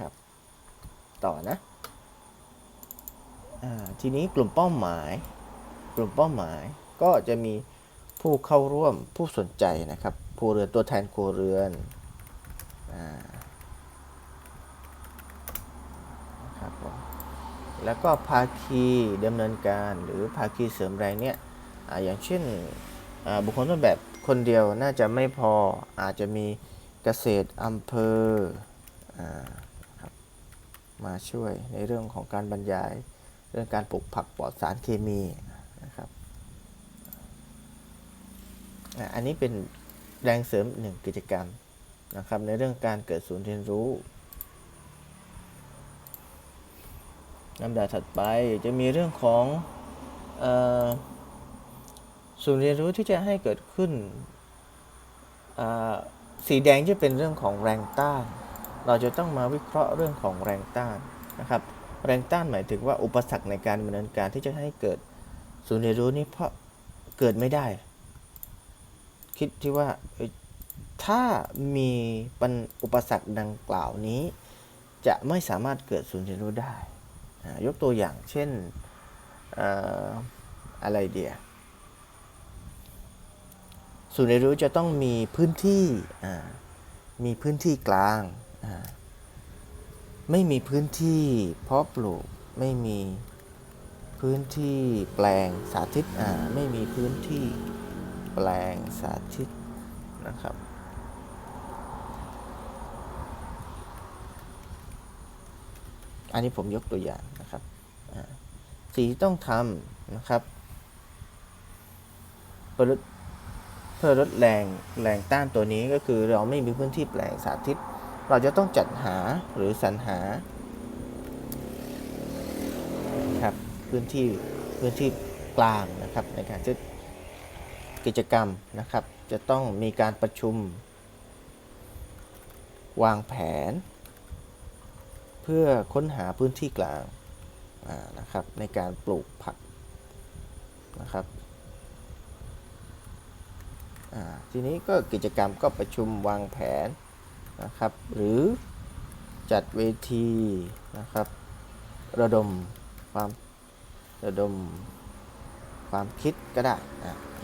นะครับ ต่อนะทีนี้กลุ่มเป้าหมาย กลุ่มเป้าหมายก็จะมีผู้เข้าร่วมผู้สนใจนะครับผู้เรือนตัวแทนครัวเรือนนะครับแล้วก็ภาคีดำเนินการหรือภาคีเสริมแรงเนี่ยออย่างเช่นบุคคลต้นแบบคนเดียวน่าจะไม่พออาจจะมีเกษตรอำเภออ มาช่วยในเรื่องของการบรรยาย เรื่องการปลูกผักปลอดสารเคมีนะครับอันนี้เป็นแรงเสริมหนึ่งกิจกรรมนะครับในเรื่องการเกิดศูนย์เรียนรู้ลำดับถัดไปจะมีเรื่องของออศูนย์เรียนรู้ที่จะให้เกิดขึ้น สีแดงจะเป็นเรื่องของแรงต้าน เราจะต้องมาวิเคราะห์เรื่องของแรงต้านนะครับ แรงต้านหมายถึงว่าอุปสรรคในการดำเนินการที่จะให้เกิดศูนย์เรียนรู้นี้เพราะเกิดไม่ได้ คิดที่ว่าถ้ามีปัญอุปสรรคดังกล่าวนี้ จะไม่สามารถเกิดศูนย์เรียนรู้ได้ ยกตัวอย่างเช่นเอ่อะไรเดียศูนย์เรียนรู้จะต้องมีพื้นที่มีพื้นที่กลาง ไม่มีพื้นที่เพาะปลูกไม่มีพื้นที่แปลงสาธิตอ่าไม่มีพื้นที่แปลงสาธิตนะครับ อันนี้ผมยกตัวอย่างนะครับสิ่งที่ต้องทำนะครับเพื่อลดเพื่อลดแรงแรงต้านตัวนี้ก็คือเราไม่มีพื้นที่แปลงสาธิต เราจะต้องจัดหาหรือสรรหาครับพื้นที่พื้นที่กลางนะครับในการจัดกิจกรรมนะครับ จะต้องมีการประชุม วางแผน เพื่อค้นหาพื้นที่กลางนะครับในการปลูกผักนะครับทีนี้ก็กิจกรรมก็ประชุมวางแผน นะครับ หรือจัดเวทีนะครับ ระดมความระดมความคิดก็ได้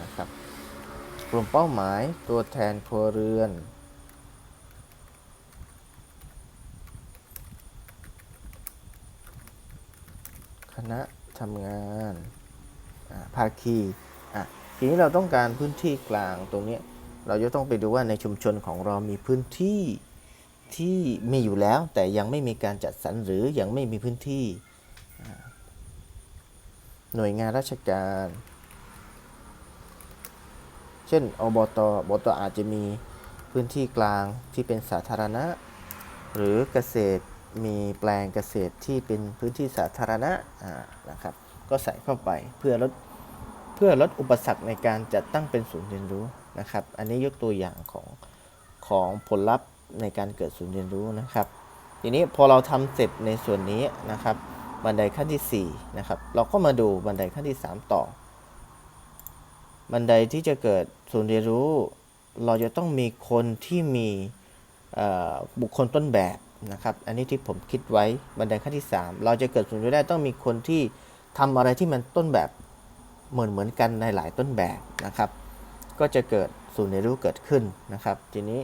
นะครับ กลุ่มเป้าหมายตัวแทนครัวเรือนคณะทำงานภาคีอะทีนี้เราต้องการพื้นที่กลางตรงนี้ เราจะต้องไปดูว่าในชุมชนของเรามีพื้นที่ ที่มีอยู่แล้วแต่ยังไม่มีการจัดสรรหรือยังไม่มีพื้นที่ หน่วยงานราชการ เช่น อบตอบตอาจจะมีพื้นที่กลางที่เป็นสาธารณะ หรือเกษตรมีแปลงเกษตรที่เป็นพื้นที่สาธารณะนะครับ ก็ใส่เข้าไปเพื่อลดเพื่อลดอุปสรรคในการจัดตั้งเป็นศูนย์เรียนรู้นะครับ อันนี้ยกตัวอย่างของของผลลัพธ์ ในการเกิดศูนย์เรียนรู้นะครับ ทีนี้พอเราทำเสร็จในส่วนนี้นะครับ บันไดขั้นที่4นะครับ เราก็มาดูบันไดขั้นที่ 3 ต่อ บันไดที่จะเกิดศูนย์เรียนรู้ เราจะต้องมีคนที่มีบุคคลต้นแบบนะครับ อันนี้ที่ผมคิดไว้บันไดขั้นที่ 3 เราจะเกิดศูนย์เรียนรู้ได้ต้องมีคนที่ทำอะไรที่มันต้นแบบเหมือนเหมือนกันในหลายต้นแบบนะครับ ก็จะเกิดศูนย์เรียนรู้เกิดขึ้นนะครับ ทีนี้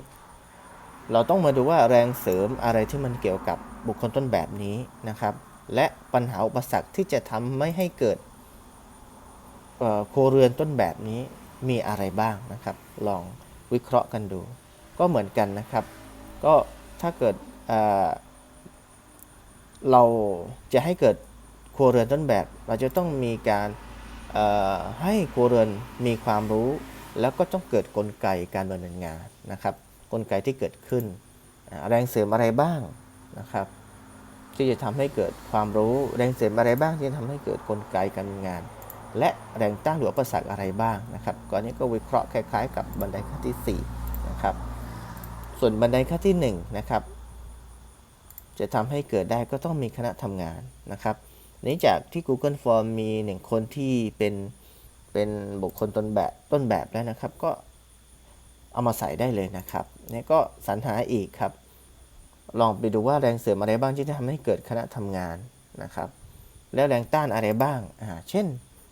เราต้องมาดูว่าแรงเสริมอะไรที่มันเกี่ยวกับบุคคลต้นแบบนี้นะครับ และปัญหาอุปสรรคที่จะทำไม่ให้เกิดโครัวเรือนต้นแบบนี้มีอะไรบ้างนะครับ ลองวิเคราะห์กันดู ก็เหมือนกันนะครับ ก็ถ้าเกิดเเราจะให้เกิดครัวเรือนต้นแบบ เราจะต้องมีการให้ครัวเรือนมีความรู้ แล้วก็ต้องเกิดกลไกการดำเนินงานนะครับ กลไกที่เกิดขึ้น แรงเสริมอะไรบ้างนะครับ ที่จะทำให้เกิดความรู้แรงเสริมอะไรบ้างที่จะทำให้เกิดกลไกการดำงาน และแรงต้านหรืออุปสรรคอะไรบ้างนะครับก่อนนี้ก็วิเคราะห์คล้ายๆ กับบันไดขั้นที่4นะครับส่วนบันไดขั้นที่1นะครับจะทำให้เกิดได้ก็ต้องมีคณะทำงานนะครับเนื่องจากที่ Google Form มีหนึ่งคนที่เป็นเป็นบุคคลต้นแบบต้นแบบแล้วนะครับ ก็ เอามาใส่ได้เลยนะครับนี่ก็สรรหาอีกครับ ลองไปดูว่าแรงเสริมอะไรบ้างที่จะทำให้เกิดคณะทำงานนะครับ แล้วแรงต้านอะไรบ้างอ่าเช่น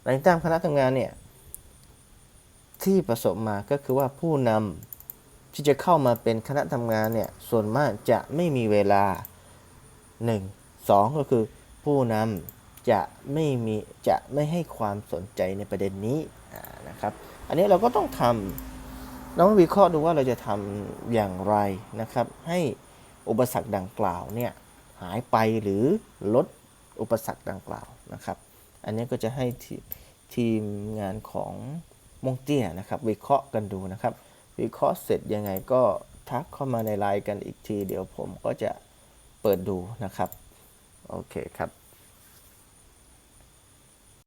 แรงต้านคณะทำงานเนี่ยที่ประสบมาก็คือว่าผู้นำที่จะเข้ามาเป็นคณะทำงานเนี่ยส่วนมากจะไม่มีเวลา 1 2 ก็คือผู้นำจะไม่มีจะไม่ให้ความสนใจในประเด็นนี้นะครับ อันนี้เราก็ต้องทำ เราต้องวิเคราะห์ดูว่าเราจะทำอย่างไรนะครับ ให้อุปสรรคดังกล่าวเนี่ยหายไปหรือลดอุปสรรคดังกล่าวนะครับ อันนี้ก็จะให้ทีทีมงานของมงเตี้ยนะครับ วิเคราะห์กันดูนะครับ วิเคราะห์เสร็จยังไงก็ทักเข้ามาในไลน์กันอีกที เดี๋ยวผมก็จะเปิดดูนะครับ โอเคครับ